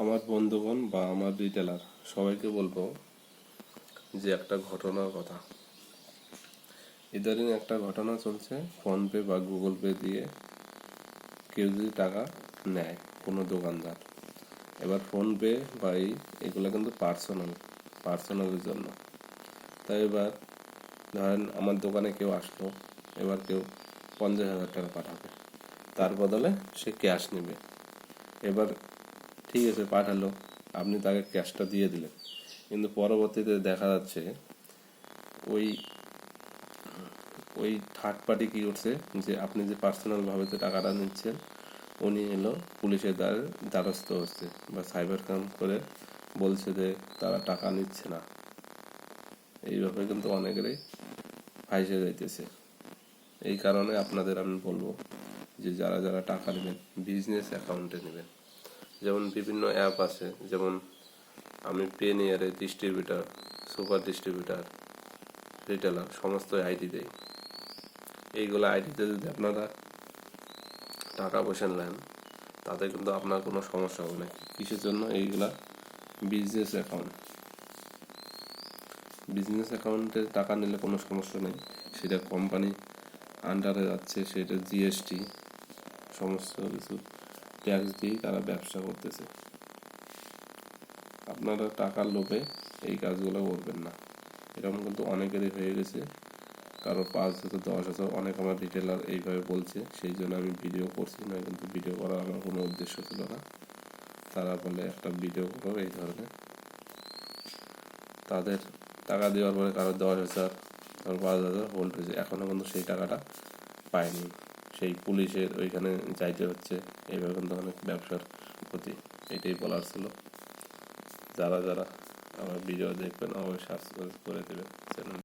আমার বন্ধুগণ বা আমার রিটেলার, সবাইকে বলব যে একটা ঘটনার কথা। ইদারিং একটা ঘটনা চলছে ফোনপে বা গুগল পে দিয়ে কেউ যদি টাকা নেয় কোনো দোকানদার, এবার ফোনপে বা এই, এগুলো কিন্তু পার্সোনাল পার্সোনালের জন্য। তাই এবার ধরেন আমার দোকানে কেউ আসলো, এবার কেউ পঞ্চাশ হাজার টাকা পাঠাবে, তার বদলে সে ক্যাশ নেবে। এবার ঠিক আছে, পাঠালো। আপনি তাকে ক্যাশটা দিয়ে দিলেন। কিন্তু পরবর্তীতে দেখা যাচ্ছে, ওই ওই থার্ড পার্টি কি করছে, যে আপনি যে পার্সোনালভাবে যে টাকাটা নিচ্ছেন, উনি এলো, পুলিশের দ্বার দ্বারস্থ হচ্ছে বা সাইবার ক্রাইম করে বলছে যে তারা টাকা নিচ্ছে না। এইভাবে কিন্তু অনেকেরই ফাইসে যাইতেছে। এই কারণে আপনাদের আমি বলব যে যারা যারা টাকা নেবেন বিজনেস অ্যাকাউন্টে নেবেন। যেমন বিভিন্ন অ্যাপ আছে, যেমন আমি পেনিয়ারে ডিস্ট্রিবিউটার সুপার ডিস্ট্রিবিউটার রিটেলার সমস্ত আইডি দেই। এইগুলো আইডিতে যদি আপনারা টাকা পয়সা নেন, তাতে কিন্তু আপনার কোনো সমস্যা হবে না। কিসের জন্য এইগুলা বিজনেস অ্যাকাউন্ট বিজনেস অ্যাকাউন্টে টাকা নিলে কোনো সমস্যা নেই। সেটা কোম্পানি আন্ডারে যাচ্ছে, সেটা জিএসটি সমস্ত কিছু। ট্যাক্স দিয়েই তারা ব্যবসা করতেছে, আপনারা টাকার লোভে এই কাজগুলো করবেন না। এরকম কিন্তু অনেকেরই হয়ে গেছে। কারও পাঁচ হাজার, দশ হাজার, অনেক আমার রিটেলার এইভাবে বলছে, সেই জন্য আমি ভিডিও করছি না কিন্তু ভিডিও করার আমার কোনো উদ্দেশ্য ছিল না। তারা বলে, একটা ভিডিও করো এই ধরনের। তাদের টাকা দেওয়ার পরে কারও দশ হাজার, কারও পাঁচ হাজার হোল্ড হয়েছে। এখনও কিন্তু সেই টাকাটা পায়নি। সেই পুলিশের ওইখানে যাইতে হচ্ছে। এইভাবে কিন্তু অনেক ব্যবসার ক্ষতি, এটাই বলার ছিল। যারা যারা আমার ভিডিও দেখবেন, অবশ্যই সাবস্ক্রাইব করে দেবেন। চ্যানেল